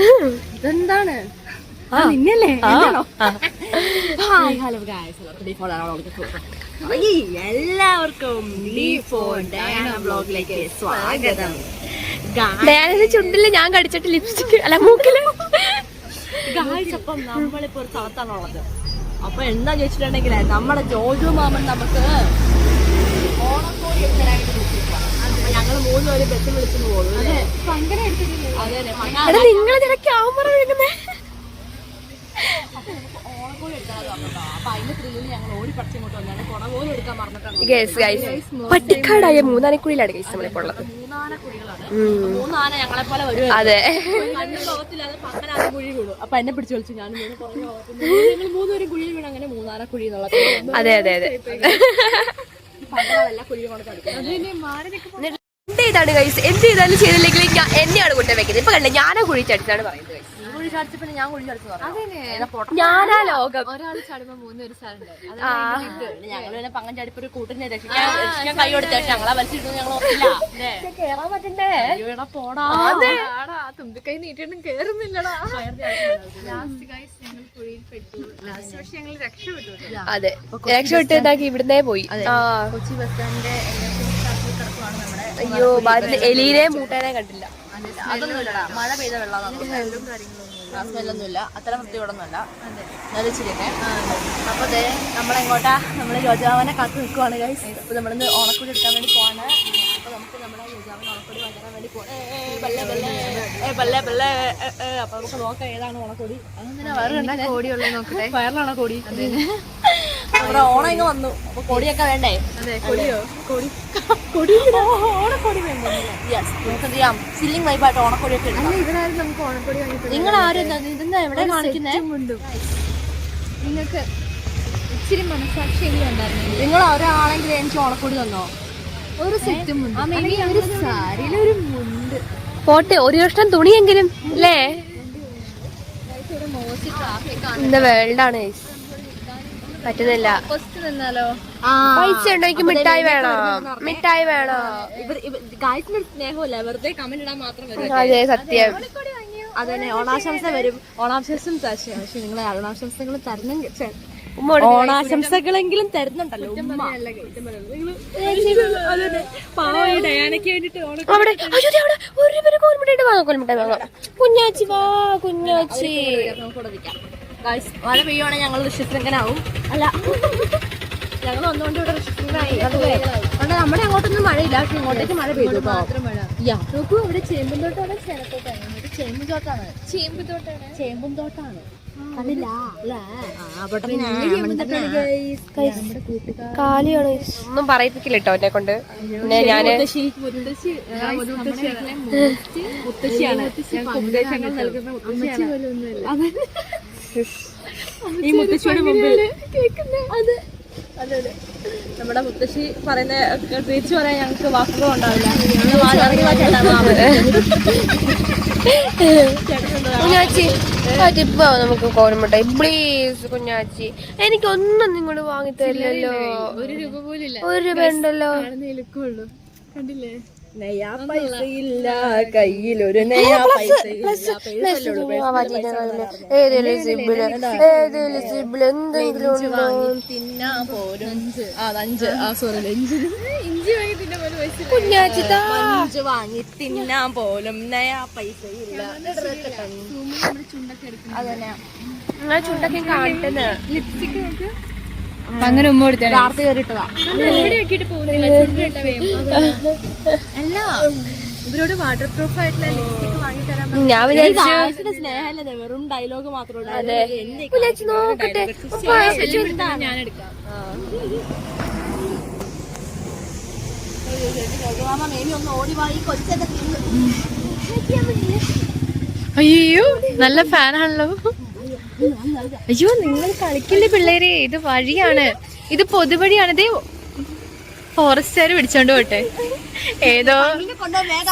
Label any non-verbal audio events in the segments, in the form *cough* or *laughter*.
ഇതെന്താണ്. നിന്നല്ലേ. Hi hello എല്ലാവർക്കും സ്വാഗതം. ഡയാനയുടെ ചുണ്ടിൽ ഞാൻ കടിച്ചിട്ട് ലിപ്സ്റ്റിക് അല്ല മൂക്കിൽ? ഗായ്സ് അപ്പം നമ്മളിപ്പോ ഒരു സ്ഥലത്താണുള്ളത് അപ്പൊ എന്താ ചോദിച്ചിട്ടുണ്ടെങ്കിൽ നമ്മളെ ജോജു മാമൻ നമുക്ക് ഓണക്കോടി എടുക്കാനായിട്ട് എടാ നിങ്ങളെ ക്യാമറ ഗൈസ് പട്ടിക്കാടായ മൂന്നാനക്കുഴിയിലാണ് ഗൈസ് നമ്മളിപ്പോ ഉള്ളത്. മൂന്നാന കുഴികളാണ് ഉം. മൂന്നാന ഞങ്ങളെ പോലെ വരും അതെ. അപ്പൊ എന്നെ പിടിച്ചു വിളിച്ചു ഞാൻ മൂന്നുപേരും കുഴിയിൽ വീണ് അങ്ങനെ മൂന്നാന കുഴി എന്നുള്ളത് അതെ അതെ അതെ. കുഴി കൊണ്ട് ചെയ്താണ് ഗൈസ് എന്ത് ചെയ്താലും ചെയ്തില്ലെങ്കിൽ ഞാൻ എന്നെയാണ് കുറ്റം വെക്കുന്നത്. ഇപ്പൊ കണ്ടില്ല ഞാനാ കുഴിച്ചടിച്ചാണ് പറയുന്നത് ഞാനാ ലോകം. ഒരാൾ ചാടുമ്പോ മൂന്ന് ഞങ്ങൾ പിന്നെ കൂട്ടിനെ രക്ഷിക്കാൻ കൈ കൊടുത്ത. ഞങ്ങളാ വലിച്ചിട്ടു ഞങ്ങൾ? കേറാൻ പറ്റണ്ടേ? പോടാ. തുമ്പിക്കൈ നീട്ടിയിട്ടും കേറുന്നില്ലടാ. ലാസ്റ്റ് ഗൈസ് ഞങ്ങൾ കുഴിയിൽ പെട്ടു. ലാസ്റ്റ് പക്ഷെ ഞങ്ങൾ രക്ഷപ്പെട്ടു. അതെ. രക്ഷപ്പെട്ട് ഇതാക്കി ഇവിടുന്നേ പോയി. ആ. കൊച്ചി ബസ് സ്റ്റാൻഡിന്റെ അയ്യോ ബാധിൽ എലിയിലെ മൂട്ടേനെ കണ്ടില്ല. അതൊന്നുമില്ലടാ. മഴ പെയ്ത വെള്ളം സ്മെല്ലൊന്നുമില്ല. അത്ര വൃത്തിയോടൊന്നുമല്ല. നലിച്ചിരിക്കെ അപ്പൊ ദേ നമ്മളെങ്ങോട്ടാ? നമ്മൾ യോജാവനെ കാത്തു നിൽക്കുവാണ് ഗൈസ് അപ്പൊ നമ്മളിന്ന് ഓണക്കൂടി എടുക്കാൻ വേണ്ടി പോവാണ്. അപ്പൊ നമുക്ക് നമ്മുടെ യോജാവൻ ഓണക്കുടി വരാൻ വേണ്ടി ഏ, അപ്പൊ നമുക്ക് നോക്കാം ഏതാണ് ഓണക്കൊടി. വയറിലാണോ കോടി? നമ്മുടെ ഓണം ഇങ്ങ് വന്നു. അപ്പൊ കൊടിയൊക്കെ വേണ്ടേ? അതെ കൊടിയോ? കോടി കൊടി. ഓണക്കൊടി യെസ് നമുക്ക് സില്ലിംഗ് വൈബായിട്ട് ഓണക്കൊടിയൊക്കെ ഓണക്കൊടി നിങ്ങൾ ആരും ഇതെന്താ എവിടെ കാണിക്കുന്നേ? നിങ്ങൾക്ക് ഇച്ചിരി മനസ്സാക്ഷി ഉണ്ടായിരുന്നു നിങ്ങൾ ഒരാളെങ്കിലും എനിക്ക് ഓണക്കൊടി തന്നോ? ഒരു സെറ്റും ഒരു സാരിയിൽ ഒരു മുണ്ട്. പോട്ടെ ഒരു വർഷം തുണിയെങ്കിലും അല്ലേ മോശം ട്രാഫിക് വേൾഡാണ് guys. പറ്റുന്നില്ല. പൈസ ഉണ്ടെങ്കിൽ എനിക്ക് മിഠായി വേണോ? മിഠായി വേണോ? വെറുതെ കമന്റ് ഇടാൻ മാത്രം അതെ സത്യം. അതന്നെ ഓണാശംസ വരും. ഓണാശംസം പക്ഷേ നിങ്ങൾ ഓണാശംസകൾ തരണം. ഓണാശംസകളെങ്കിലും തരുന്നുണ്ടല്ലോ അവിടെ ഒരു പേര് കോൽമിട്ടായിട്ട് വാങ്ങാം കോൽമിട്ടായി വാങ്ങാം. കുഞ്ഞാച്ചി വാ കുഞ്ഞാച്ചി. മഴ പെയ്യുവാണെങ്കിൽ ഞങ്ങൾ ഋഷ്യശൃംഖനാവും അല്ല. ഞങ്ങൾ ഒന്നുകൊണ്ട് ഇവിടെ ഋഷ്യശൃംഖനായി അതുകൊണ്ട് നമ്മുടെ അങ്ങോട്ടൊന്നും മഴയില്ല പക്ഷെ ഇങ്ങോട്ടേക്ക് മഴ പെയ്തു. നോക്കൂ ഇവിടെ ചേമ്പും തോട്ടാണ് ചേനത്തോട്ടാണ്. ചേമ്പും തോട്ടാണ്. ചേമ്പ് തോട്ടാണ്? ചേമ്പും ഒന്നും പറയിപ്പിക്കില്ല കേട്ടോ എന്നെ കൊണ്ട്. പിന്നെ ഞാൻ ഉപദേശങ്ങൾ നൽകുന്ന ഈ മുത്തശ്ശിയുടെ മുമ്പിൽ. അതെ. അതെ അതെ. നമ്മുടെ മുത്തശ്ശി പറയുന്ന തിരിച്ചു പറയാൻ ഞങ്ങൾക്ക് വാക്കുകൾ ഉണ്ടാവില്ല. കുഞ്ഞാച്ചി പറ്റിപ്പോ നമുക്ക് കോൽമിട്ടായി പ്ലീസ് കുഞ്ഞാച്ചി. എനിക്കൊന്നും നിങ്ങൾ വാങ്ങി തരില്ലല്ലോ. ഒരു രൂപ പോലും ഇല്ല. ഒരു രൂപ ഉണ്ടല്ലോ. കാണുന്ന കയ്യിലൊരു ഏതെങ്കിലും സിബിൽ ഏതെങ്കിലും സിബിൽ എന്തെങ്കിലും തിന്നാ അഞ്ച്. ആ സോറി ഇഞ്ചി വാങ്ങി തിന്നെ പോലെ പൈസ കുഞ്ഞാച്ചി താ അഞ്ച് വാങ്ങി തിന്നാൻ പോലും നയാ ചുണ്ടൊക്കെ അതന്നെ. കാട്ടുന്ന ലിപ്സ്റ്റിക് നോക്ക്. അങ്ങനെ ഉമ്മ കൊടുത്തേ രാത്രി കയറിട്ടതാ ഇവിടെ വെക്കിട്ട് പോകുന്നില്ല അല്ല. ഇവരോട് വാട്ടർ പ്രൂഫ് ആയിട്ടുള്ള ലിപ്സ്റ്റിക് വാങ്ങി തരാൻ ഞാൻ വിചാരിച്ചു സ്നേഹമല്ലേ? വെറും ഡയലോഗ് മാത്രമേ അതെ. നോക്കട്ടെ. ഞാൻ എടുക്കാം. അയ്യോ നല്ല ഫാനാണല്ലോ അയ്യോ നിങ്ങൾ കളിക്കില്ലേ പിള്ളേരെ? ഇത് വഴിയാണ്. ഇത് പൊതുവഴിയാണ്. ഇത് ഫോറസ്റ്റുകാർ പിടിച്ചോണ്ട് പോട്ടെ. ഏതോ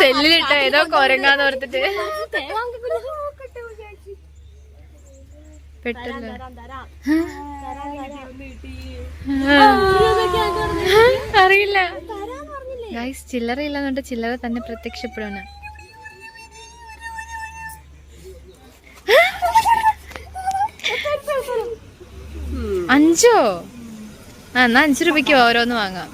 സെല്ലിലിട്ട ഏതോ കൊരങ്ങാന്ന് ഓർത്തിട്ട്. പെട്ടല്ലോ അറിയില്ല. ഗൈസ് ചില്ലറ ഇല്ലെന്നുണ്ട് ചില്ലറ തന്നെ പ്രത്യക്ഷപ്പെടുന്ന അഞ്ചോ? ആ എന്നാ അഞ്ചു രൂപയ്ക്ക് ഓരോന്ന് വാങ്ങാം.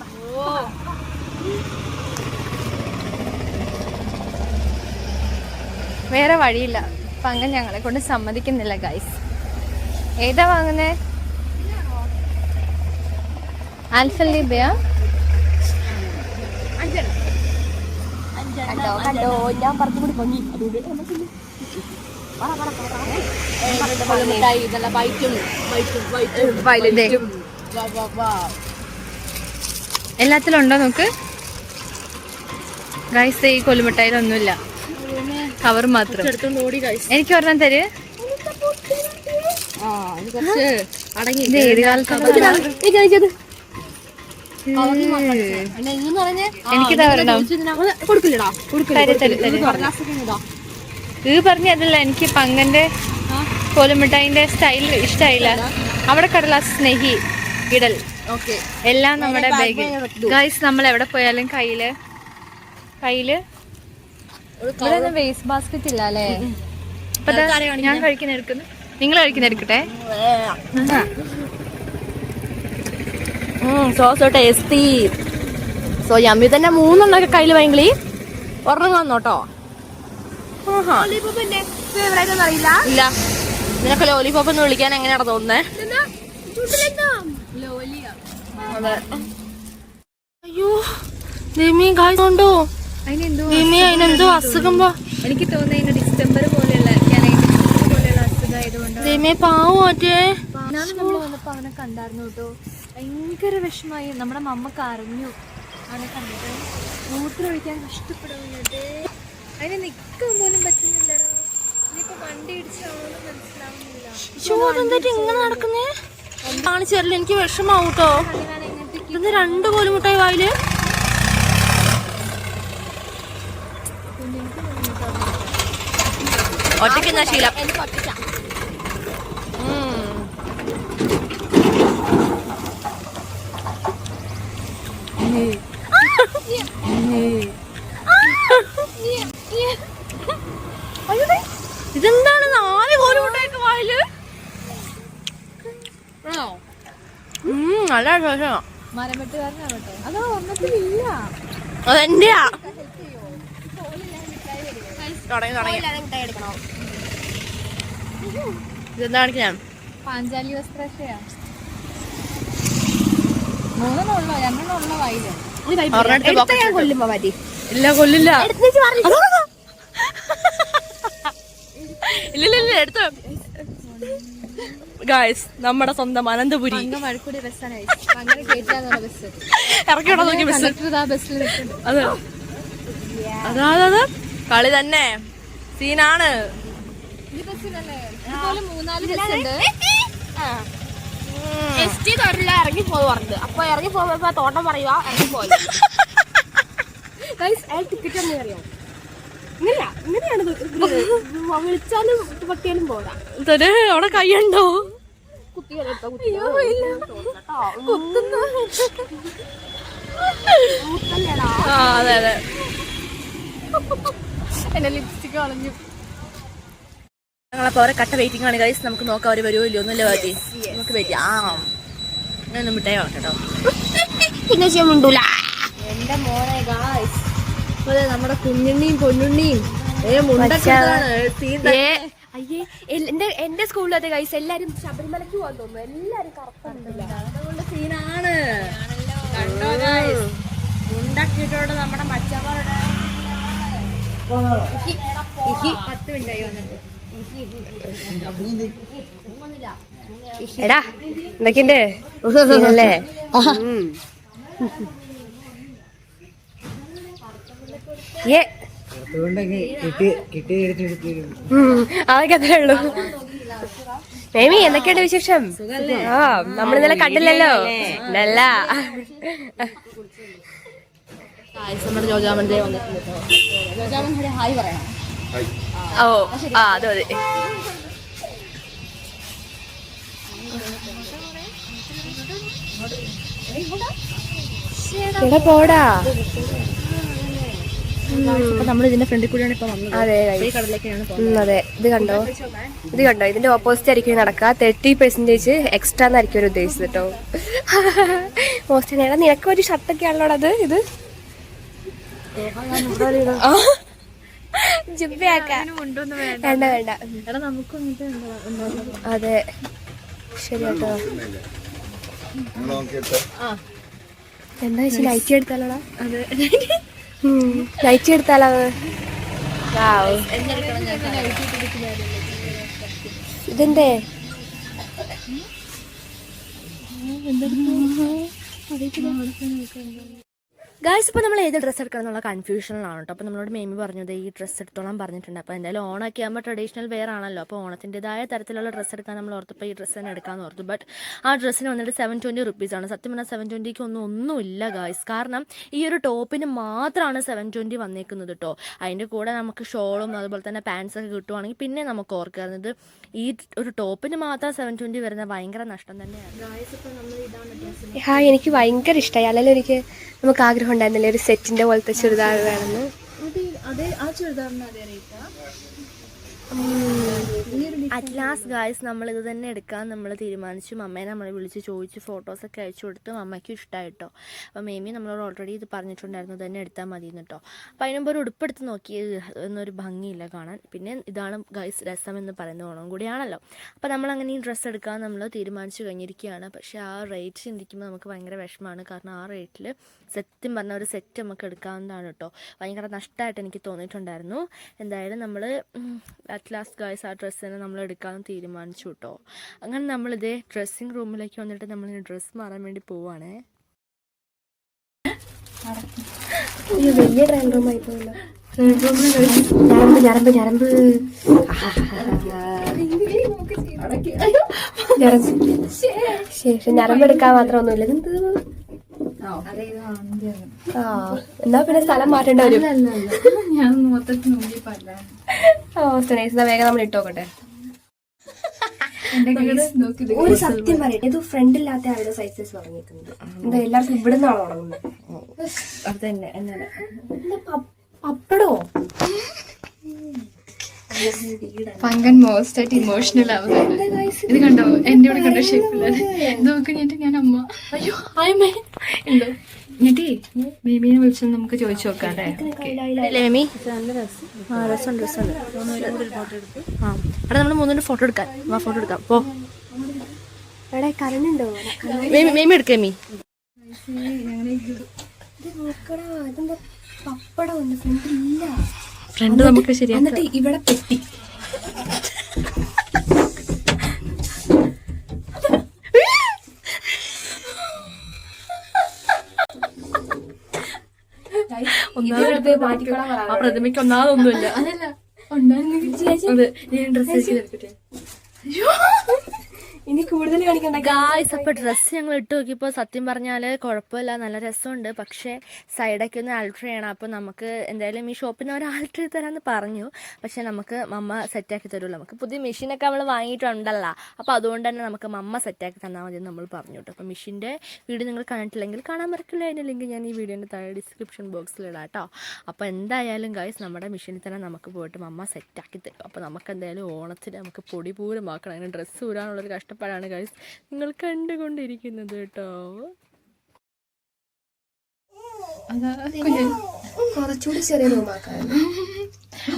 വേറെ വഴിയില്ല. പങ്കൻ ഞങ്ങളെ കൊണ്ട് സമ്മതിക്കുന്നില്ല ഗൈസ് ഏതാ വാങ്ങുന്നേ? ആൽഫല്ലീബയാ കണ്ടോ കണ്ടോ. ഞാൻ പറഞ്ഞു കൂടി പൊങ്ങി അതുകൊണ്ട് മിഠായി വൈറ്റും വൈറ്റും വൈറ്റും. എല്ലാത്തിലും ഉണ്ടോ നമുക്ക് ഗൈസ് ഈ കൊല്ലുമിഠായിലൊന്നുമില്ല കവർ മാത്രം. എനിക്ക് ഒരെണ്ണം തര്. എനിക്ക് എനിക്കിതാ ഒരെണ്ണം. കൊടുക്കില്ലടാ. കൊടുക്കില്ല ഇത് പറഞ്ഞ അതല്ല എനിക്ക് പങ്കന്റെ കോലുമിഠായിന്റെ സ്റ്റൈൽ ഇഷ്ടായില്ല. അവിടെ കടലാസ് സ്നേഹി ഇടൽ ഓക്കെ. എല്ലാം നമ്മുടെ ബാഗിൽ ഗൈസ് നമ്മൾ എവിടെ പോയാലും കയ്യിൽ കയ്യിൽ വേസ്റ്റ് ബാസ്കറ്റ് ഇല്ല അല്ലേ? ഞാൻ കഴിക്കുന്ന എടുക്കുന്നു. നിങ്ങൾ കഴിക്കുന്ന എടുക്കട്ടെ? So so tasty so yummy തന്നെ മൂന്നെണ്ണൊക്കെ കയ്യിൽ ഭയങ്കര വന്നോട്ടോ ഇല്ല? നിനക്ക് ലോലിപോപ്പ് എന്ന് വിളിക്കാൻ എങ്ങനെയാണ് തോന്നുന്നേ? അതെ. അയ്യോ ദേമി കായുണ്ടോ കൊണ്ടോ? ദേമി അതിനെന്തോ അസുഖം എനിക്ക് തോന്നുന്നത് ഡിസ്റ്റംബർ പോലെയുള്ള ദൈമി പാവം മറ്റേ ഞാൻ നമ്മൾ വന്നപ്പോ അവനെ കണ്ടായിരുന്നു കേട്ടോ. ഭയങ്കര വിഷമായി. നമ്മുടെ മമ്മക്ക് അറിഞ്ഞു. അവനെ കണ്ടിട്ട്. മൂത്രം ഒഴിക്കാൻ കഷ്ടപ്പെടുന്നുണ്ട് അതിന് നിക്കാൻ പോലും പറ്റുന്നില്ലടാ. ഇനിയിപ്പോ വണ്ടി ഇടിച്ചാണോന്ന് മനസ്സിലാവുന്നില്ല. ചോദന്തേറ്റ് ഇങ്ങനെ നടക്കുന്നേ? കാണിച്ചു തരില്ല എനിക്ക് വിഷമാവും കേട്ടോ ഇന്ന് ഇങ്ങനത്തെ കോലും മുട്ടായി വായിൽ ഒറ്റയ്ക്ക് എന്നാ ശീലം? ഉം. നല്ല വിശേഷം മരം വെട്ടുകാരനാവട്ടെ അതാ ഒന്നത്തിലില്ല. അതെന്റെയാ തുടങ്ങി തുടങ്ങി. ഇതെന്താ കാണിക്കാൻ പാഞ്ചാലി വസ്ത്രശയാ. മൂന്നെണ്ണം ഉള്ളോ രണ്ടെണ്ണം ഉള്ളോ വൈകി ഞാൻ കൊല്ലുമ്പോ മതി. ഇല്ല കൊല്ലില്ല. ഇല്ല ഇല്ല എടുത്തോ. ഗായ്സ് നമ്മുടെ സ്വന്തം അനന്തപുരി. അതാതത് ഇറക്കി വിടാൻ നോക്കി ബസ് അത് അതാ. അതാ കളി തന്നെ. സീനാണ്. എസ് ടി തൊഴില ഇറങ്ങി പറഞ്ഞത് അപ്പൊ ഇറങ്ങി പോകുമ്പോ തോട്ടം പറയുക ഇറങ്ങി പോയി ടിക്കറ്റ് തന്നെ അറിയാം? ഇങ്ങനെയാ ഇങ്ങനെയാണ് വിളിച്ചാലും പട്ടിയാലും പോരാ. അവിടെ കൈയുണ്ടോ? ആ അതെ അതെ. എന്റെ ലിപ്സ്റ്റിക് കളഞ്ഞു. ഞങ്ങളപ്പോ അവരെ കട്ട വെയിറ്റിംഗ് ആണ് ഗൈസ് നമുക്ക് നോക്കാം അവർ വരുമോ ഇല്ലയോ ഒന്നുമില്ല പാറ്റി നമുക്ക് വെയിറ്റ് ആ മിഠായി വളർത്തട്ടോ. *laughs* പിന്നെ ചെയ്യാൻ മുണ്ടൂല. എന്റെ മോനെ ഗായ്സ് അതെ നമ്മുടെ കുഞ്ഞുണ്ണിയും പൊന്നുണ്ണിയും ഏ അയ്യേ എന്റെ എന്റെ സ്കൂളിൽ അതെ കൈസ് എല്ലാരും ശബരിമലയ്ക്ക് പോകാൻ തോന്നുന്നു. എല്ലാരും കറക്റ്റ് സീനാണ്. കണ്ടോ ഗൈസ് നമ്മുടെ മച്ചവരുടെ പത്ത് മിനിറ്റായി വന്നിട്ട്. എടാ എന്തൊക്കെയുണ്ട്? അല്ലേ ഏ. ഉം, അതൊക്കെ അത്രേ ഉള്ളൂ. മേമി എന്തൊക്കെയുണ്ട് വിശേഷം? ആ നമ്മൾ ഇന്നലെ കണ്ടില്ലല്ലോ. നല്ല ഓ ആ അത് മതി. ഇവിടെ പോടാ. നമ്മൾ ഇതിന്റെ ഫ്രണ്ടിൽ കൂടിയാണ് ഇപ്പൊ വന്നത്. അതെ ഈ കടലിലേക്കാണ് ഉം, അതെ. ഇത് കണ്ടോ? ഇത് കണ്ടോ? ഇതിന്റെ ഓപ്പോസിറ്റ് ആയിരിക്കും നടക്കുക. തേർട്ടി പെർസെന്റേജ് എക്സ്ട്രാ എന്നായിരിക്കും അവർ ഉദ്ദേശിച്ചത് കേട്ടോ മോസ്റ്റ് *laughs* നേരം നിനക്ക് ഒരു ഷർട്ടൊക്കെ ആണല്ലോ അത്? ഇത്. *laughs* വേണ്ട. വേണ്ട? അതെ. ശരി കേട്ടോ. എന്താ വെച്ചാൽ ലൈറ്റ് എടുത്താലോടാ? അതെ. *laughs* നൈറ്റി എടുത്താലോ വാവ്. ഇതെന്തേ ഗായ്സ് ഇപ്പോൾ നമ്മൾ ഏത് ഡ്രസ്സ് എടുക്കണം എന്നുള്ള കൺഫ്യൂഷനിലാണ് കേട്ടോ അപ്പോൾ നമ്മളോട് മേമി പറഞ്ഞത് ഈ ഡ്രസ്സ് എടുത്തോളാൻ പറഞ്ഞിട്ടുണ്ട്. അപ്പോൾ എന്തായാലും ഓണാക്കി ആകുമ്പോൾ ട്രഡീഷണൽ വെയർ ആണല്ലോ. അപ്പോൾ ഓണത്തിന്റെതായ തരത്തിലുള്ള ഡ്രസ്സ് എടുക്കാൻ നമ്മൾ ഓർത്തപ്പോൾ ഈ ഡ്രസ്സ് തന്നെ എടുക്കാമെന്ന് ഓർത്തു. ബട്ട് ആ ഡ്രസ്സിന് വന്നിട്ട് സെവൻ ട്വന്റി റുപ്പീസാണ് സത്യം പറഞ്ഞാൽ സെവൻ ട്വന്റിക്ക് ഒന്നും ഒന്നുമില്ല ഗായ്സ് കാരണം ഈ ഒരു ടോപ്പിന് മാത്രമാണ് സെവൻ ട്വന്റി വന്നേക്കുന്നത് കേട്ടോ അതിന്റെ കൂടെ നമുക്ക് ഷോളും അതുപോലെ തന്നെ പാൻസ് ഒക്കെ കിട്ടുവാണെങ്കിൽ പിന്നെ നമുക്ക് ഓർക്കാറുന്നത് ഈ ഒരു ടോപ്പിന് മാത്രം സെവൻ ട്വന്റി വരുന്ന ഭയങ്കര നഷ്ടം തന്നെയാണ്. ഹായ് എനിക്ക് ഭയങ്കര ഇഷ്ടമായി അല്ലെങ്കിൽ എനിക്ക് നമുക്ക് ആഗ്രഹം ഉണ്ടായിരുന്നില്ലേ. ഒരു സെറ്റിന്റെ പോലത്തെ ചുരിദാർ വേണമെന്ന്. ആ ചുരിദാറിന് അതേ റേറ്റാ അറ്റ് ലാസ്റ്റ് ഗായ്സ് നമ്മൾ ഇത് തന്നെ എടുക്കാൻ നമ്മൾ തീരുമാനിച്ചു. മമ്മേനെ നമ്മളെ വിളിച്ച് ചോദിച്ച് ഫോട്ടോസൊക്കെ അയച്ചു കൊടുത്തു മമ്മയ്ക്കും ഇഷ്ടമായിട്ടോ അപ്പോൾ മേമി നമ്മളോട് ഓൾറെഡി ഇത് പറഞ്ഞിട്ടുണ്ടായിരുന്നു തന്നെ എടുത്താൽ മതി എന്നിട്ടോ അപ്പോൾ അതിനുമ്പോൾ ഒരു ഉടുപ്പെടുത്ത് നോക്കി എന്നൊരു ഭംഗിയില്ല കാണാൻ. പിന്നെ ഇതാണ് ഗായ്സ് രസം എന്ന് പറയുന്ന ഓണം കൂടിയാണല്ലോ. അപ്പോൾ നമ്മൾ അങ്ങനെ ഈ ഡ്രസ്സ് എടുക്കാൻ നമ്മൾ തീരുമാനിച്ചു കഴിഞ്ഞിരിക്കുകയാണ്. പക്ഷേ ആ റേറ്റ് ചിന്തിക്കുമ്പോൾ നമുക്ക് ഭയങ്കര വിഷമമാണ്. കാരണം ആ റേറ്റിൽ സത്യം പറഞ്ഞ ഒരു സെറ്റ് നമുക്ക് എടുക്കാവുന്നതാണ് കേട്ടോ ഭയങ്കര നഷ്ടമായിട്ട് എനിക്ക് തോന്നിയിട്ടുണ്ടായിരുന്നു. എന്തായാലും നമ്മൾ അറ്റ് ലാസ്റ്റ് ഗായ്സ് ആ ഡ്രസ്സ് തന്നെ നമ്മൾ എടുക്കാമെന്ന് തീരുമാനിച്ചു കേട്ടോ അങ്ങനെ നമ്മളിതേ ഡ്രസ്സിങ് റൂമിലേക്ക് വന്നിട്ട് നമ്മൾ ഡ്രസ്സ് മാറാൻ വേണ്ടി പോവാണ്. വലിയ പോയല്ലോ. ഞരമ്പ് ഞരമ്പ് ഞരമ്പ്. ഞരമ്പ്. ശേഷം ഞരമ്പ് എടുക്കാൻ മാത്രം ഒന്നുമില്ല ഇതെന്ത്? ആ എന്നാ പിന്നെ സ്ഥലം മാറ്റേണ്ട വരും. *laughs* വേഗം നമ്മൾ ഇട്ടോക്കട്ടെ ഒരു സത്യം പറയട്ടെ ഇത് ഫ്രണ്ടില്ലാത്ത ആളുടെ സൈസസ് പറഞ്ഞേക്കുന്നത് എന്താ എല്ലാവർക്കും ഇവിടെ നിന്നാണോ തുടങ്ങുന്നത് അത് തന്നെ പപ്പടോ? പങ്കൻ മോസ്റ്റ് ആയിട്ട് ഇമോഷണൽ ആവുന്നുണ്ട്. ഇത് കണ്ടോ? എന്റെ കൂടെ കണ്ടോ ഷേപ്പ് നോക്ക് ഞെട്ടി ഞാൻ അമ്മ. അയ്യോ ആയമേ ഉണ്ടോ ഞെട്ടി ബേബിനെ വിളിച്ചു നമുക്ക് ചോദിച്ചു നോക്കാണ്ടേ മേമി? ലേമി ആ രസമുണ്ട് രസമുണ്ട്. ആ അവിടെ നമ്മൾ മൂന്നിന് ഫോട്ടോ എടുക്കാൻ ആ ഫോട്ടോ എടുക്കാം. പോ. മേമി എടുക്കാം മീ ഇത് നോക്കടാ ഇതെന്താ പപ്പടം ഉണ്ട്. ഫ്രണ്ടിലില്ല. ഫ്രണ്ട് നമുക്ക് ശരിയാക്കാം. എന്നിട്ട് ഇവിടെ പെട്ടി. ആ പ്രതിമയ്ക്ക് ഒന്നാമതൊന്നുമില്ല. അതല്ല ഉണ്ടായിരുന്നു അതെ ഞാൻ ഡ്രസ്സ് ഇനി കൂടുതൽ കാണിക്കണ്ട. ഗായ്സ് ഡ്രസ്സ് ഞങ്ങൾ ഇട്ട് നോക്കിയപ്പോൾ സത്യം പറഞ്ഞാൽ കുഴപ്പമില്ല. നല്ല രസമുണ്ട്. പക്ഷേ സൈഡൊക്കെ ഒന്ന് ആൾട്ടർ ചെയ്യണം. അപ്പോൾ നമുക്ക് എന്തായാലും ഈ ഷോപ്പിൽ നിന്ന് ഒരു ആൾട്ടർ ചെയ്ത് പറഞ്ഞു. പക്ഷേ നമുക്ക് മമ്മ സെറ്റാക്കി തരുള്ളൂ നമുക്ക് പുതിയ മെഷീനൊക്കെ നമ്മൾ വാങ്ങിയിട്ടുണ്ടല്ലോ. അപ്പോൾ അതുകൊണ്ട് തന്നെ നമുക്ക് മമ്മ സെറ്റാക്കി തന്നാൽ മതി നമ്മൾ പറഞ്ഞു കേട്ടോ. അപ്പോൾ മെഷീന്റെ വീഡിയോ നിങ്ങൾ കണ്ടിട്ടില്ലെങ്കിൽ കാണാൻ മറക്കില്ല. അതിന്റെ ലിങ്ക് ഞാൻ ഈ വീഡിയോന്റെ താഴെ ഡിസ്ക്രിപ്ഷൻ ബോക്സിൽ ഇടാം കേട്ടോ. അപ്പോൾ എന്തായാലും ഗായ്സ് നമ്മുടെ മെഷീനിൽ തന്നെ നമുക്ക് പോയിട്ട് മമ്മ സെറ്റാക്കി തരും. അപ്പോൾ നമുക്ക് എന്തായാലും ഓണത്തിന് നമുക്ക് പൊടി പൂരമാക്കണം. അങ്ങനെ ഡ്രസ്സ് ഊരാനുള്ളൊരു കഷ്ടപ്പാടാണ് ഗൈസ് നിങ്ങൾ കണ്ടുകൊണ്ടിരിക്കുന്നത് കേട്ടോ. കുറച്ചുകൂടി ചെറിയ റൂമാക്കാൻ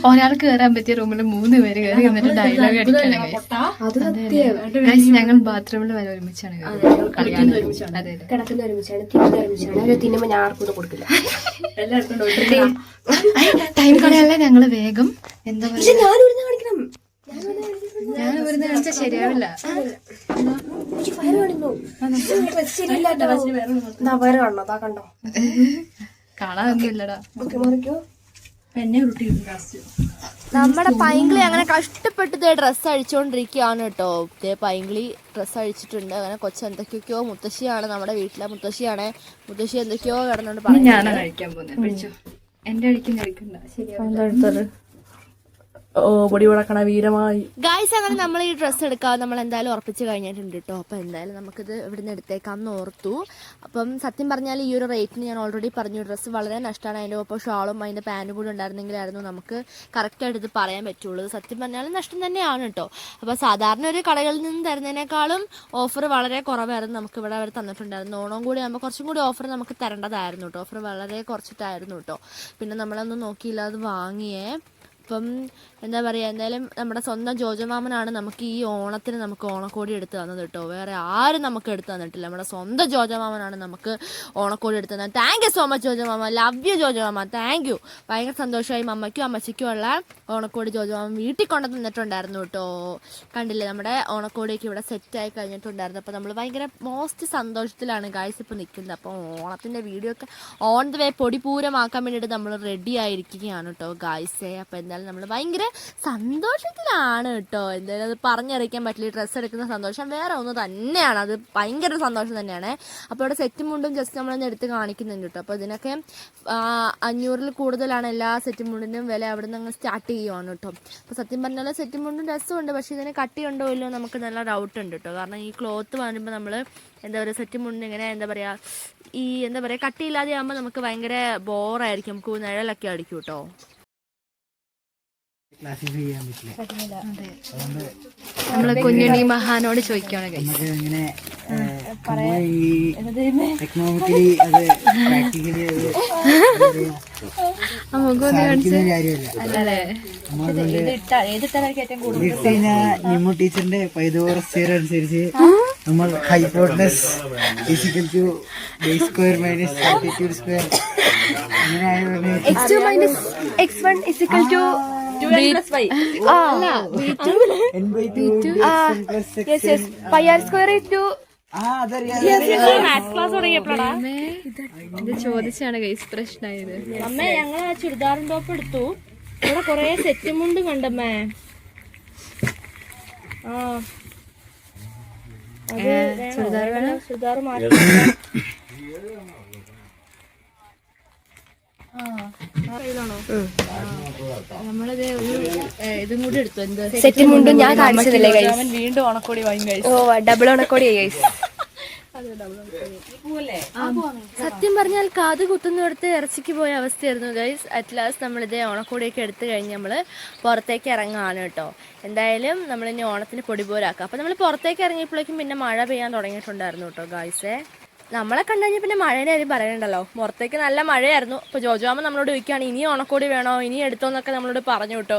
ഒരാൾ കയറാൻ പറ്റിയ റൂമിൽ മൂന്ന് പേര് കയറി എന്നിട്ട് ഡയലോഗ് അടിക്കാണ് ഞങ്ങൾ ബാത്റൂമിൽ വരെ ഒരുമിച്ചാണ് കിടക്കുന്ന ഒരുമിച്ചാണ് തിന്നുന്ന ഒരുമിച്ചാണ്. അവർ തിന്നുമ്പോ ഞാൻ ആർക്കും ഇത് കൊടുക്കില്ല. ടൈം കളയല്ല ഞങ്ങൾ വേഗം. എന്താ പക്ഷെ പറയാ ഞാൻ ഒരു നേരത്തെ കാണിച്ചാൽ ശരിയാവില്ല. കണ്ടോ? കാണാനൊന്നുമില്ലടാ ഓക്കെ നമ്മുടെ പൈങ്കിളി അങ്ങനെ കഷ്ടപ്പെട്ട് ഡ്രസ്സ് അഴിച്ചുകൊണ്ടിരിക്കുകയാണ് കേട്ടോ. ദേ പൈങ്കിളി ഡ്രസ്സ് അഴിച്ചിട്ടുണ്ട്. അങ്ങനെ കൊച്ചു എന്തൊക്കെയൊക്കെയോ മുത്തശ്ശിയാണ് നമ്മുടെ വീട്ടിലെ മുത്തശ്ശിയാണ്. മുത്തശ്ശി എന്തൊക്കെയോ കിടന്നുകൊണ്ട് പറഞ്ഞു എന്റെ അടിക്കുന്ന പൊടി വടക്കണ വീരമായി. ഗായ്സ് അങ്ങനെ നമ്മൾ ഈ ഡ്രസ്സ് എടുക്കാൻ നമ്മൾ എന്തായാലും ഉറപ്പിച്ച് കഴിഞ്ഞിട്ടുണ്ട് കേട്ടോ. അപ്പോൾ എന്തായാലും നമുക്കിത് ഇവിടുന്ന് എടുത്തേക്കാം എന്ന് ഓർത്തു. അപ്പം സത്യം പറഞ്ഞാൽ ഈ ഒരു റേറ്റിന് ഞാൻ ഓൾറെഡി പറഞ്ഞു. ഡ്രസ്സ് വളരെ നഷ്ടമാണ് അതിന്റെ ഒപ്പം ഷാളും അതിന്റെ പാന്റും കൂടി ഉണ്ടായിരുന്നെങ്കിലായിരുന്നു നമുക്ക് കറക്റ്റായിട്ട് ഇത് പറയാൻ പറ്റുള്ളൂ. സത്യം പറഞ്ഞാൽ നഷ്ടം തന്നെയാണ് കേട്ടോ. അപ്പോൾ സാധാരണ ഒരു കടകളിൽ നിന്ന് തരുന്നതിനേക്കാളും ഓഫർ വളരെ കുറവായിരുന്നു നമുക്ക് ഇവിടെ അവർ തന്നിട്ടുണ്ടായിരുന്നു ഓണം കൂടി ആകുമ്പോൾ കുറച്ചും കൂടി ഓഫർ നമുക്ക് തരേണ്ടതായിരുന്നു കേട്ടോ. ഓഫർ വളരെ കുറച്ചിട്ടായിരുന്നു കേട്ടോ. പിന്നെ നമ്മളൊന്നും നോക്കിയില്ല അത് വാങ്ങിയേ. അപ്പം എന്താ പറയുക എന്തായാലും നമ്മുടെ സ്വന്തം ജോജമാമനാണ് നമുക്ക് ഈ ഓണത്തിന് നമുക്ക് ഓണക്കോടി എടുത്ത് തന്നത് കേട്ടോ. വേറെ ആരും നമുക്ക് എടുത്ത് തന്നിട്ടില്ല. നമ്മുടെ സ്വന്തം ജോജമാമനാണ് നമുക്ക് ഓണക്കോടി എടുത്ത് തന്നത്. താങ്ക് യു സോ മച്ച് ജോജമാമ ലവ് യു ജോജമാമ താങ്ക് യു ഭയങ്കര സന്തോഷമായി അമ്മയ്ക്കും അമ്മച്ചിക്കും ഉള്ള ഓണക്കോടി ജോജമാമൻ വീട്ടിൽ കൊണ്ടു തന്നിട്ടുണ്ടായിരുന്നു കേട്ടോ. കണ്ടില്ലേ നമ്മുടെ ഓണക്കോടിയൊക്കെ ഇവിടെ സെറ്റ് ആയി കഴിഞ്ഞിട്ടുണ്ടായിരുന്നു. അപ്പോൾ നമ്മൾ ഭയങ്കര മോസ്റ്റ് സന്തോഷത്തിലാണ് ഗായ്സ് ഇപ്പോൾ നിൽക്കുന്നത്. അപ്പോൾ ഓണത്തിന്റെ വീഡിയോ ഒക്കെ ഓൺ ദ വേ പൊടിപൂരമാക്കാൻ വേണ്ടിയിട്ട് നമ്മൾ റെഡി ആയിരിക്കുകയാണ് കേട്ടോ ഗായ്സേ അപ്പോൾ എന്തായാലും നമ്മൾ ഭയങ്കര സന്തോഷത്തിലാണ് കേട്ടോ. എന്തായാലും അത് പറഞ്ഞറിയിക്കാൻ പറ്റില്ല. ഡ്രസ്സ് എടുക്കുന്ന സന്തോഷം വേറെ ഒന്ന് തന്നെയാണ്. അത് ഭയങ്കര സന്തോഷം തന്നെയാണ്. അപ്പോൾ ഇവിടെ സെറ്റ് മുണ്ടും ജസ്റ്റ് നമ്മളൊന്ന് എടുത്ത് കാണിക്കുന്നുണ്ട് കേട്ടോ. അപ്പോൾ ഇതിനൊക്കെ അഞ്ഞൂറിൽ കൂടുതലാണ് എല്ലാ സെറ്റ് മുണ്ടിനും വില അവിടെ നിന്ന് സ്റ്റാർട്ട് ചെയ്യുവാണ് കേട്ടോ. അപ്പോൾ സത്യം പറഞ്ഞാൽ സെറ്റ് മുണ്ടും ഡ്രസ്സും ഉണ്ട്. പക്ഷേ ഇതിന് കട്ടിയുണ്ടോ ഇല്ലയോ നമുക്ക് നല്ല ഡൗട്ട് ഉണ്ട് കേട്ടോ. കാരണം ഈ ക്ലോത്ത് വരുമ്പോൾ നമ്മൾ എന്താ പറയുക സെറ്റ് മുണ്ടിന് ഇങ്ങനെ എന്താ പറയുക ഈ എന്താ പറയുക കട്ടിയില്ലാതെ ആകുമ്പോൾ നമുക്ക് ഭയങ്കര ബോറായിരിക്കും നമുക്ക് നിഴലൊക്കെ അടിക്കും കേട്ടോ. നമ്മൾ കുഞ്ഞുണ്ണി മഹാനോട് ചോദിക്കുകയാണ് *laughs* നിമ്മു ടീച്ചറിന്റെ പൈതോറ സ്റ്റിയർ അനുസരിച്ച് നമ്മൾ hypotenuse is equal to base square minus altitude square അങ്ങനെ x two minus x one is equal to pi r square two ഇത് ചോദിച്ചാണ് ഗൈസ് പ്രശ്നമായത് അമ്മ ഞങ്ങൾ ആ ചുരിദാറും ടോപ്പ് എടുത്തു. ഇവിടെ കൊറേ സെറ്റും മുണ്ട് കണ്ടമ്മേ. ആ. ചുരിദാർ വേണം? ചുരിദാർ മാറ്റി നമ്മളത് ഒരു ഏ, ഇതും കൂടി എടുത്തു. എന്താ സെറ്റ് മുണ്ടും ഞാൻ കാണിച്ചതല്ലേ ഗൈസ് അവൻ വീണ്ടും ഓണക്കോടി വാങ്ങി കഴിച്ചു ഓ ഡബിൾ ഓണക്കോടി ഗൈസ് *laughs* സത്യം പറഞ്ഞാൽ കാത് കുത്തുന്നിടത്ത് ഇറച്ചിക്ക് പോയ അവസ്ഥയായിരുന്നു ഗൈസ് അറ്റ് ലാസ്റ്റ് നമ്മളിതേ ഓണക്കോടിയൊക്കെ എടുത്തു കഴിഞ്ഞ് നമ്മൾ പുറത്തേക്ക് ഇറങ്ങാണ് കേട്ടോ. എന്തായാലും നമ്മളിനി ഓണത്തിന് പൊടിപോരാക്കാം അപ്പം നമ്മൾ പുറത്തേക്ക് ഇറങ്ങിയപ്പോഴേക്കും പിന്നെ മഴ പെയ്യാൻ തുടങ്ങിയിട്ടുണ്ടായിരുന്നു കേട്ടോ ഗായ്സേ നമ്മളെ കണ്ടു കഴിഞ്ഞാൽ പിന്നെ മഴേനെ കാര്യം പറയണ്ടല്ലോ. പുറത്തേക്ക് നല്ല മഴയായിരുന്നു. അപ്പോൾ ജോജോമ്മ നമ്മളോട് ചോദിക്കുകയാണ് ഇനി ഓണക്കോടി വേണോ? ഇനി എടുത്തോ? എന്നൊക്കെ നമ്മളോട് പറഞ്ഞു കേട്ടോ.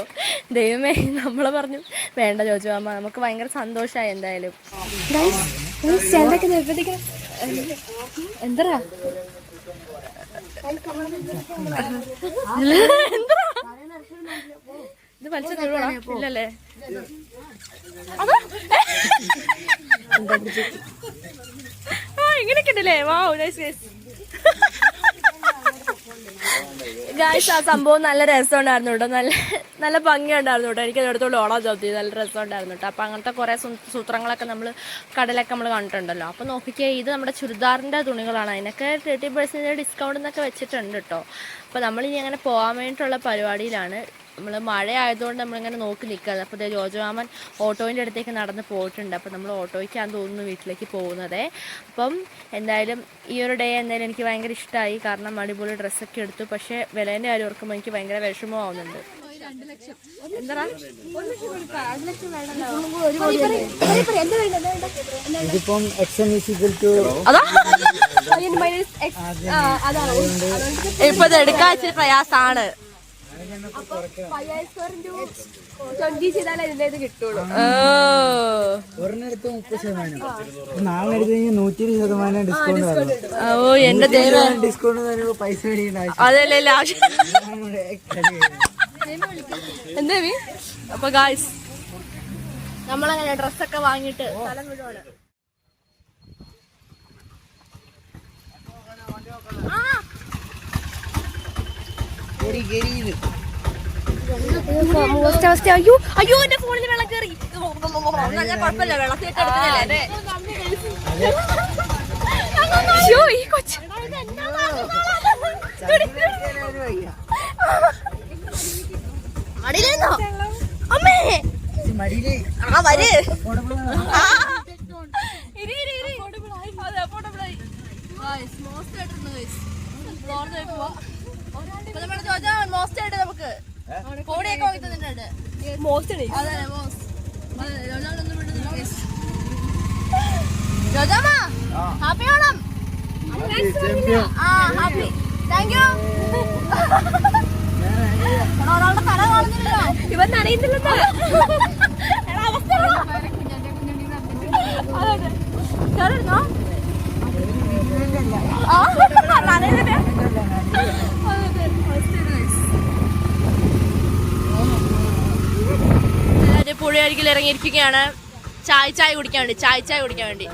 ദൈവമേ നമ്മൾ പറഞ്ഞു വേണ്ട ജോജോമ്മ നമുക്ക് ഭയങ്കര സന്തോഷമായി എന്തായാലും. എന്താ? ഇത് വലിച്ചു തരുവാണോ ഇല്ലല്ലേ? ആ നൈസ് ഗായ്സ് ആ സംഭവം നല്ല രസമുണ്ടായിരുന്നു കേട്ടോ. നല്ല നല്ല ഭംഗിയുണ്ടായിരുന്നു കേട്ടോ. എനിക്ക് എടുത്തോണ്ട് ഓടാൻ ചോദ്യം നല്ല രസമുണ്ടായിരുന്നു കേട്ടോ. അപ്പം അങ്ങനത്തെ കുറേ സൂത്രങ്ങളൊക്കെ നമ്മൾ കടലൊക്കെ നമ്മൾ കണ്ടിട്ടുണ്ടല്ലോ. അപ്പോൾ നോക്കിക്കേ ഇത് നമ്മുടെ ചുരിദാറിന്റെ തുണികളാണ്. അതിനൊക്കെ തേർട്ടി പെർസെന്റേജ് ഡിസ്കൗണ്ട് എന്നൊക്കെ വെച്ചിട്ടുണ്ട് കേട്ടോ. അപ്പോൾ നമ്മളിനി അങ്ങനെ പോകാൻ വേണ്ടിയിട്ടുള്ള പരിപാടിയിലാണ്. നമ്മൾ മഴ ആയതുകൊണ്ട് നമ്മളിങ്ങനെ നോക്കി നിൽക്കുന്നത് അപ്പോൾ ദേ ജോജോ മാമൻ ഓട്ടോയിന്റെ അടുത്തേക്ക് നടന്ന് പോയിട്ടുണ്ട്. അപ്പോൾ നമ്മൾ ഓട്ടോയ്ക്കാന്ന് തോന്നുന്നു വീട്ടിലേക്ക് പോകുന്നത്. അപ്പം എന്തായാലും ഈ ഒരു ഡേ എന്തായാലും എനിക്ക് ഭയങ്കര ഇഷ്ടമായി കാരണം അടിപൊളി ഡ്രസ്സൊക്കെ എടുത്തു. പക്ഷേ വിലേന്റെ കാര്യം ഓർക്കുമ്പോൾ എനിക്ക് ഭയങ്കര വിഷമമാവുന്നുണ്ട്. ഇതിപ്പം എക്സ് എൻ ഇസിക്കൽ ടു അതാ? ഇപ്പൊ ഇത് എടുക്കാൻ ഇച്ചിരി പ്രയാസാണ്. ഒരെണ്ണെടുത്ത് മുപ്പത് ശതമാനം. നാളെ എടുത്ത് കഴിഞ്ഞാൽ നൂറ്റി ഇരുപത് ശതമാനം ഡിസ്കൗണ്ട് ഓ എന്റെ ഡിസ്കൗണ്ട് പൈസ അതല്ലേ. എന്താ അപ്പൊ ഗായ്സ് നമ്മളങ്ങനെ ഡ്രസ്സൊക്കെ വാങ്ങിയിട്ട് സ്ഥലം വിടുവാണ്. കേറി, കേറി ഇത്. മോസ്റ്റ് അവസ്ഥ അയ്യോ അയ്യോ എന്റെ ഫോണിൽ വെള്ളം കയറി കുഴപ്പമില്ല. എടുക്കുന്നല്ലേ അയ്യോ ഈ കൊച്ചു. മടിയിലെന്നോ മടിയിൽ ആ വര്. അതെ, ഗയ്സ് ഫ്ലോറിൽ പോയി പോവാ. Most ആയിട്ട് നമുക്ക് കോടിയൊക്കെ വാങ്ങി തന്നിട്ടുണ്ട് അതെ. ജോജോമ്മ, happy ഓണം. ആ, ഒരാളുടെ തല കാണുന്നില്ലല്ലോ. ഇവൻ അവസ്ഥ. കേറിയിരുന്നോ? ആ, നനയുന്നില്ല. അതെ, അതെ. അവസ്ഥയാണ് guys. എല്ലാവരും പുഴയരികിൽ ഇറങ്ങിയിരിക്കുകയാണ്. ചായ ചായ കുടിക്കാൻ വേണ്ടി ചായ ചായ കുടിക്കാൻ വേണ്ടി.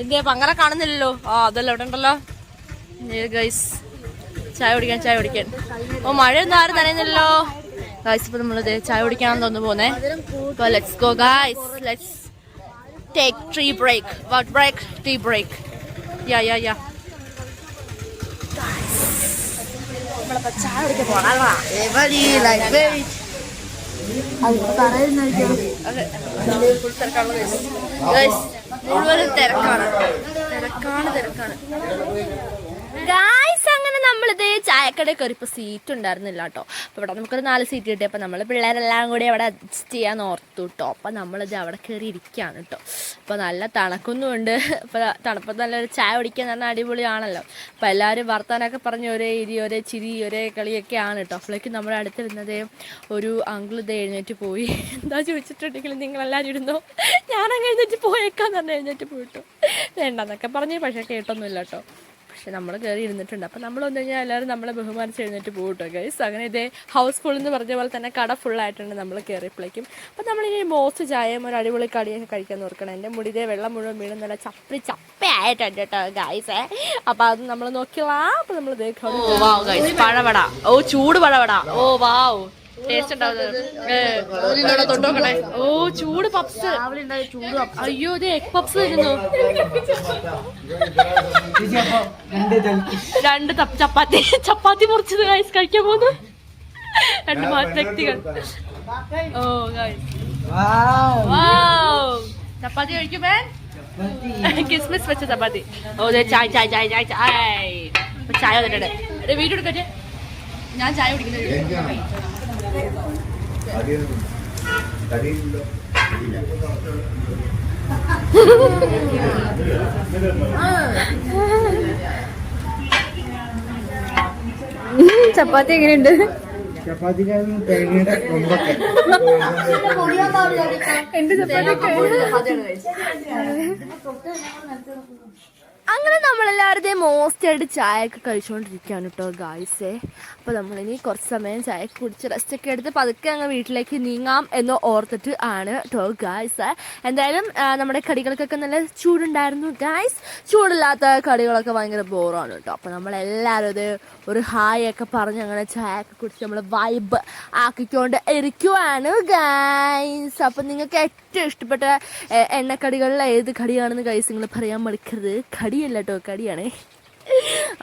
എന്തേ പങ്കര കാണുന്നില്ലല്ലോ? ആ അതല്ല അവിടെ ഉണ്ടല്ലോ. ഗൈസ് ചായ കുടിക്കാൻ ചായ കുടിക്കാൻ. ഓ മഴയൊന്നും ആരും നനയുന്നില്ലല്ലോ. ഗൈസ് ഇപ്പൊ നമ്മളത് ചായ കുടിക്കാൻ തോന്നുന്നു പോന്നെ let's go let's take tea break what break tea break yeah yeah yeah ചായ കുടിക്കാൻ പോണല്ലോ തിരക്കാണ്. തിരക്കാണ് തിരക്കാണ്. അങ്ങനെ നമ്മളിത് ചായക്കടയിൽ കയറിയപ്പോൾ സീറ്റ് ഉണ്ടായിരുന്നില്ല കേട്ടോ അപ്പോൾ ഇവിടെ നമുക്കൊരു നാല് സീറ്റ് കിട്ടി. അപ്പോൾ നമ്മൾ പിള്ളേരെല്ലാം കൂടി അവിടെ അഡ്ജസ്റ്റ് ചെയ്യാൻ ഓർത്തു കേട്ടോ അപ്പോൾ നമ്മളിത് അവിടെ കയറി ഇരിക്കുകയാണ് കേട്ടോ. അപ്പോൾ നല്ല തണുക്കൊന്നുമുണ്ട്. അപ്പോൾ തണുപ്പത്ത് നല്ലൊരു ചായ കുടിക്കാൻ നല്ല അടിപൊളിയാണല്ലോ. അപ്പോൾ എല്ലാവരും വർത്താനൊക്കെ പറഞ്ഞ് ഒരേ ഇരി ഒരേ ചിരി ഒരേ കളിയൊക്കെ ആണ് കേട്ടോ. അപ്പോഴേക്കും നമ്മുടെ അടുത്തിരുന്നത് ഒരു അങ്കിൾ ഇത് എഴുന്നേറ്റ് പോയി. എന്താ ചോദിച്ചിട്ടുണ്ടെങ്കിൽ നിങ്ങളെല്ലാവരും ഇരുന്നോ? ഞാനങ്ങ് എഴുന്നേറ്റ് പോയേക്കാന്ന് പറഞ്ഞ് എഴുന്നേറ്റ് പോയിട്ടോ. വേണ്ടെന്നൊക്കെ പറഞ്ഞ് പക്ഷേ കേട്ടൊന്നുമില്ല കേട്ടോ. പക്ഷെ നമ്മൾ കയറി ഇരുന്നിട്ടുണ്ട്. അപ്പം നമ്മൾ വന്നു കഴിഞ്ഞാൽ എല്ലാവരും നമ്മളെ ബഹുമാനിച്ച് എഴുന്നേറ്റ് പോകും ഗൈസ് അങ്ങനെ ഇതേ ഹൗസ് ഫുൾ എന്ന് പറഞ്ഞ പോലെ തന്നെ കട ഫുള്ളായിട്ടുണ്ട് നമ്മൾ കയറിയപ്പോഴേക്കും അപ്പം നമ്മളിനി മോസ്റ്റ് ചായയും ഒരു അടിപൊളി കടിയൊക്കെ കഴിക്കാൻ നോക്കണം. എന്റെ മുടിതേ വെള്ളം മുഴുവൻ വീണ് നല്ല ചപ്പി ചപ്പയായിട്ടുണ്ട് കേട്ടോ ഗൈസ് അപ്പം അത് നമ്മൾ നോക്കിയാ അപ്പം നമ്മൾ പഴവട. ഓ ചൂട് പഴവട. ഓ വാവ് ടേസ്റ്റ് ഉണ്ടാവുന്നത്. തൊട്ടോക്കട്ടെ ഓ ചൂട് പപ്സ്. ചൂട് അയ്യോ ഇത് എഗ് പപ്സ് വരുന്നു. രണ്ട് ചപ്പാത്തി. ചപ്പാത്തി മുറിച്ചത് ഗൈസ് കഴിക്കാൻ പോകുന്നു രണ്ട് വ്യക്തികൾ. ഓ ഗൈസ് ചപ്പാത്തി കഴിക്കുമേ. കിസ്മിസ് വെച്ച ചപ്പാത്തി. ഓ ചായ ചായ ചായ ചായ ചായ. ചായ വന്നിട്ടുണ്ട്. വീഡിയോ എടുക്കട്ടെ? ഞാൻ ചായ കുടിക്കുന്നത് *laughs* ചപ്പാത്തി എങ്ങനെയുണ്ട്? ചപ്പാത്തിക്കാരും തേങ്ങയുടെ കൊമ്പൊക്കെ എന്റെ ചപ്പാത്തി അങ്ങനെ നമ്മളെല്ലാവരുടെയും മോസ്റ്റ് ആയിട്ട് ചായ ഒക്കെ കഴിച്ചുകൊണ്ടിരിക്കുകയാണ് കേട്ടോ ഗായ്സേ അപ്പോൾ നമ്മളിനി കുറച്ച് സമയം ചായ കുടിച്ച് റെസ്റ്റ് ഒക്കെ എടുത്ത് പതുക്കെ അങ്ങ് വീട്ടിലേക്ക് നീങ്ങാം എന്ന് ഓർത്തിട്ട് ആണ് കേട്ടോ ഗായ്സ് എന്തായാലും നമ്മുടെ കടികൾക്കൊക്കെ നല്ല ചൂടുണ്ടായിരുന്നു ഗായ്സ് ചൂടില്ലാത്ത കടികളൊക്കെ ഭയങ്കര ബോറാണ് കേട്ടോ അപ്പോൾ നമ്മളെല്ലാവരും ഇത് ഒരു ഹായ് ഒക്കെ പറഞ്ഞ് അങ്ങനെ ചായ ഒക്കെ കുടിച്ച് നമ്മൾ വൈബ് ആക്കിക്കൊണ്ട് ഇരിക്കുവാണ് ഗായ്സ് അപ്പം നിങ്ങൾക്ക് ഏറ്റവും ഇഷ്ടപ്പെട്ട എണ്ണക്കടികളിൽ ഏത് കടിയാണെന്ന് ഗൈസ് നിങ്ങൾ പറയാൻ മടിക്കരുത്. കടിയല്ല കേട്ടോ കടിയാണ്.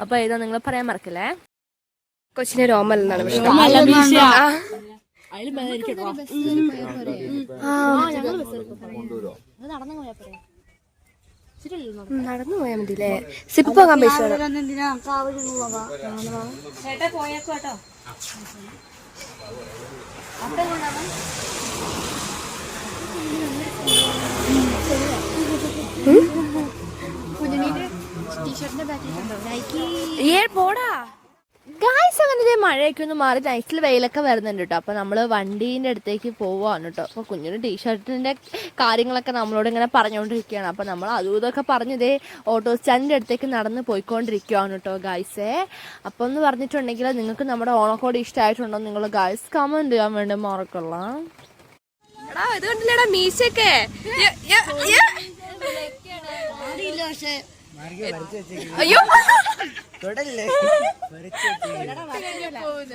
അപ്പോൾ ഏതാ നിങ്ങൾ പറയാൻ മറക്കല്ലേ? കൊച്ചിനെ രോമൽ എന്നാണ് നടന്നു പോയാ മതി അല്ലേ സിപ്പ് പോകാൻ പൈസ ഏ പോടാ. ഗായ്സ് അങ്ങനെ മഴയൊക്കെ ഒന്ന് മാറി നൈറ്റിൽ വെയിലൊക്കെ വരുന്നുണ്ട് കേട്ടോ അപ്പോൾ നമ്മൾ വണ്ടീന്റെ അടുത്തേക്ക് പോവാണ് കേട്ടോ അപ്പോൾ കുഞ്ഞിന് ടീഷർട്ടിന്റെ കാര്യങ്ങളൊക്കെ നമ്മളോട് ഇങ്ങനെ പറഞ്ഞുകൊണ്ടിരിക്കുകയാണ് അപ്പോൾ നമ്മൾ അതും ഇതൊക്കെ പറഞ്ഞ് ഇതേ ഓട്ടോ സ്റ്റാൻഡിന്റെ അടുത്തേക്ക് നടന്ന് പോയിക്കൊണ്ടിരിക്കുകയാണ് കേട്ടോ ഗായ്സേ അപ്പോൾ എന്ന് പറഞ്ഞിട്ടുണ്ടെങ്കിൽ നിങ്ങൾക്ക് നമ്മുടെ ഓണക്കോട് ഇഷ്ടമായിട്ടുണ്ടോ നിങ്ങൾ ഗായ്സ് കമന്റ് ചെയ്യാൻ വേണ്ടി മാറക്കുള്ള ഇത് കണ്ടില്ലേടാ മീശയൊക്കെ? അയ്യോ.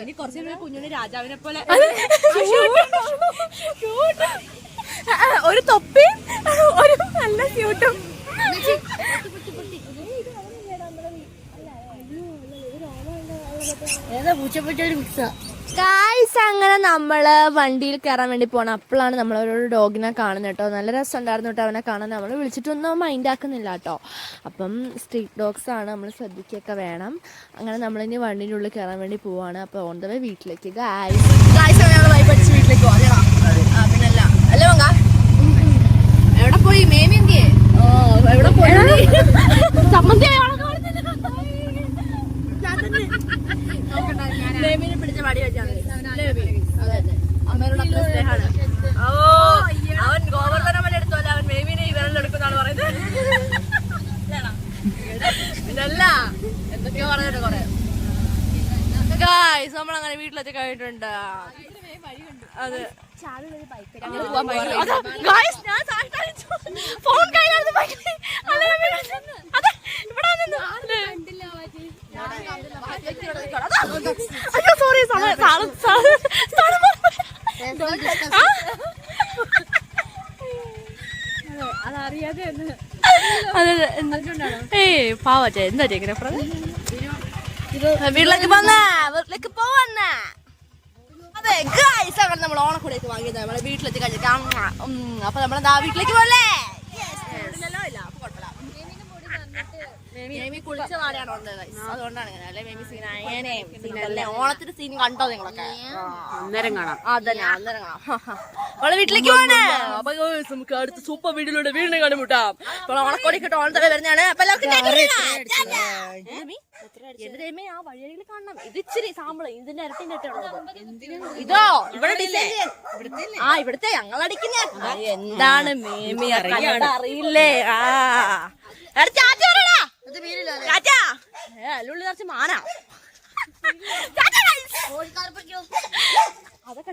ഇനി കുറച്ച് കുഞ്ഞുണ്ണി രാജാവിനെ പോലെ. ഒരു തൊപ്പി ഒരു നല്ല ക്യൂട്ടും ഏതാ പൂച്ചപ്പറ്റ ഒരു മിക്സാ? ഗായ്സ് അങ്ങനെ നമ്മൾ വണ്ടിയിൽ കയറാൻ വേണ്ടി പോകണം അപ്പോഴാണ് നമ്മൾ ഒരു ഡോഗിനെ കാണുന്നത് കേട്ടോ നല്ല രസമുണ്ടായിരുന്നു കേട്ടോ അവനെ കാണാൻ. നമ്മൾ വിളിച്ചിട്ടൊന്നും മൈൻഡ് ആക്കുന്നില്ല കേട്ടോ അപ്പം സ്ട്രീറ്റ് ഡോഗ്സ് ആണ് നമ്മൾ ശ്രദ്ധിക്കുകയൊക്കെ വേണം. അങ്ങനെ നമ്മളിനി വണ്ടിന്റെ ഉള്ളിൽ കയറാൻ വേണ്ടി പോവാണ്. അപ്പോൾ ഓൺ ദ വേ വീട്ടിലേക്ക്. ഗായ്സ് ഗായ്സ് ഞങ്ങൾ വൈബ് അടിച്ച് വീട്ടിലേക്ക് പോവാം അല്ലേടാ? ആ പിന്നല്ല അല്ലേ മങ്ക എവിടെ പോയി മേമി എന്തിയേ ഓ എവിടെ പോയി ചമ്മന്തി മേമിനെ പിടിച്ച മടി വെച്ചാൽ അമ്മയോട് അത്ര സ്നേഹമാണ് ഓ അവൻ ഗോവർദ്ധനമല എടുത്തോല്ല അവൻ മേമിനെ ഈ വിരലെടുക്കുന്നാണ് പറയുന്നത് പിന്നല്ല എന്തൊക്കെയോ പറഞ്ഞിട്ട് കൊറേ ഗായ്സ് നമ്മൾ അങ്ങനെ വീട്ടിലെത്തി കഴിഞ്ഞിട്ടുണ്ട് അതെ ഞങ്ങൾ പോവാൻ പോവാണ്. അതാ, guys, ഞാൻ sanitize ഫോൺ കയ്യിലായിരുന്നു ബൈക്കിൽ. അല്ല. അതെ, ഇവിടെ. അയ്യോ സോറി അതെ എന്താ- ഏയ് പാവച്ചേ എന്താ ചേക്കനെ വീട്ടിലേക്ക് പോവന്നേ അതെ ഗൈസ് അങ്ങനെ നമ്മൾ ഓണക്കൂടേക്ക് വാങ്ങിയത് നമ്മളെ വീട്ടിലെത്തി കഴിഞ്ഞിട്ട്. അപ്പൊ നമ്മളെന്താ വീട്ടിലേക്ക് പോലെ മേമി കുളിച്ച വന്നത്. അതുകൊണ്ടാണ് ഇങ്ങനെ അല്ലെ മേമി ഓണത്തിന് സീൻ കണ്ടോ നിങ്ങളൊക്കെ? അന്നേരം കാണാം. അതന്നെ അന്നേരം കാണാം. അവളെ വീട്ടിലേക്ക് പോണേ. അപ്പൊ നമുക്ക് അടുത്ത സൂപ്പർ വീണ്ടും കണ്ടുമുട്ടാം. അപ്പോൾ ഓണക്കോടി കിട്ടും ഓണത്തല വരുന്നതാണ്. അപ്പൊ എല്ലാവർക്കും എന്റെ ദൈവമേ ആ വഴിയിൽ കാണണം. ഇത് ഇച്ചിരി സാമ്പിൾ. ഇതിന്റെ ഇരട്ടിന്റെ ഇതോ ഇവിടെ ഡിസൈൻ ആ ഇവിടുത്തെ ഞങ്ങൾ അടിക്കുന്ന എന്താണ് മേമി അറിയില്ലേ? ആ. അല്ലുള്ളി നിറച്ച് മാനാ. അതൊക്കെ